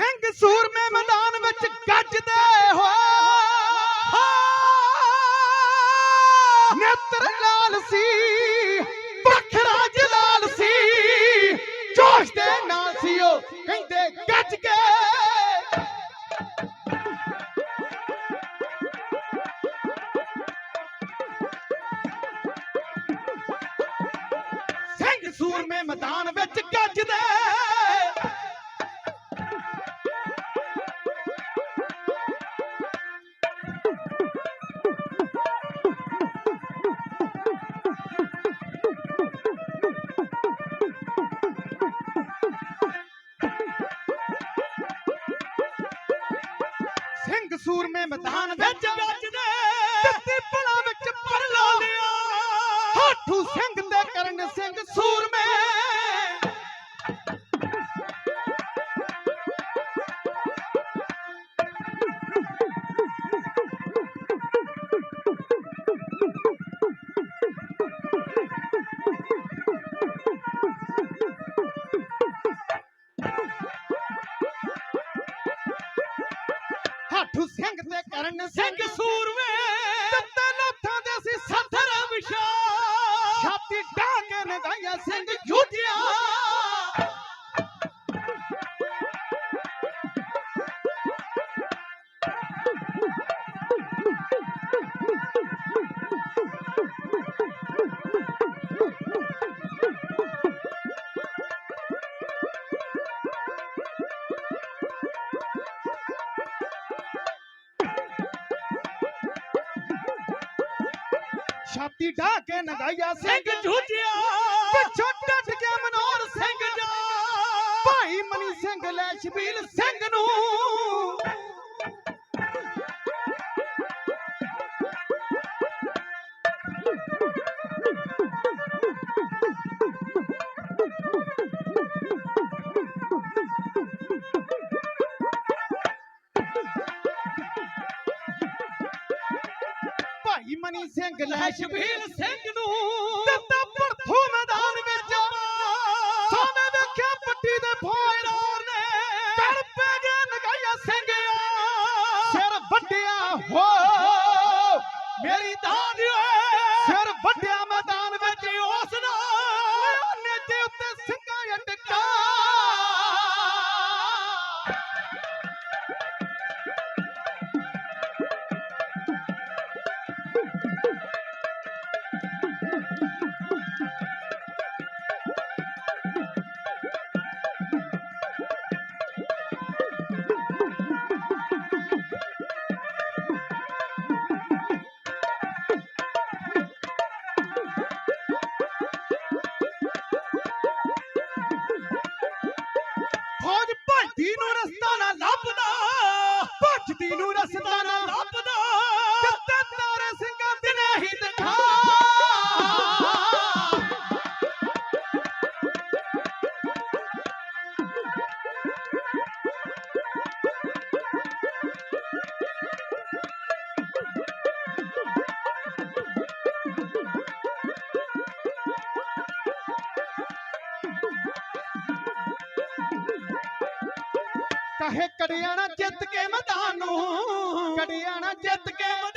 ਸਿੰਘ ਸੂਰਮੇ ਮੈਦਾਨ ਵਿੱਚ ਗੱਜਦੇ ਹੋ ਨੇਤਰ ਲਾਲ ਸੀ ਪਖਰਾ ਜਲਾਲ ਸੀ। ਜੋਸ਼ ਦੇ ਨਾਲ ਸੀ ਉਹ, ਕਹਿੰਦੇ ਗੱਜ ਕੇ। ਸਿੰਘ ਸੂਰਮੇ ਮੈਦਾਨ ਵਿੱਚ ਗੱਜਦੇ ਸਿੰਘ ਸੂਰਮੇ ਮੈਦਾਨ ਵਿੱਚ ਗੱਜਦੇ ਦਿੱਤੀ ਭਲਾ ਵਿੱਚ ਪਰ ਲਾਉਂਦਿਆ ਹਾਠੂ ਹਾਠੂ ਸਿੰਘ ਤੇ ਕਰਨ ਸਿੰਘ ਸੂਰਮੇ। ਦਿੱਤੇ ਲੱਥਾਂ ਦੇ ਸੀ ਸੱਥਰ ਵਿਸ਼ਾ ਛਾਤੀ ਢਾਹ ਕੇ ਸਿੰਘ ਛਾਤੀ ਢਾਹ ਕੇ ਨਗਾਇਆ ਸਿੰਘ ਜੂਝਿਆ ਪਿੱਛੋਂ ਡਟ ਕੇ ਮਨੋਰ ਸਿੰਘ ਜਾ ਭਾਈ ਮਨੀ ਸਿੰਘ ਲੈ ਸ਼ਬੀਲ ਸਿੰਘ ਨੂੰ ਮਨੀ ਸਿੰਘ ਲੈ ਸ਼ਬੀਲ ਸਿੰਘ ਨੂੰ। ਦਿੱਤਾ ਭਰਥੂ ਮੈਦਾਨ ਵਿੱਚ। ਸਾਵੇਂ ਵੇਖਿਆ ਪੱਟੀ ਦੇ ਫੌਜਦਾਰ ਨੇ। ਕਰ ਪੈ ਗਿਆ ਨਗਾਇਆ ਸਿੰਘ ਸਿਰ ਵੱਡਿਆ ਹੋ ਮੇਰੀ ਦਾਦ ਓਏ ਫੌਜ ਭੱਜਦੀ ਨੂੰ ਕਹੇ ਕੜਿਆਣਾ ਜਿੱਤ ਕੇ ਮੈਦਾਨ ਨੂੰ। ਕੜਿਆਣਾ ਜਿੱਤ ਕੇ ਮੈਦਾਨ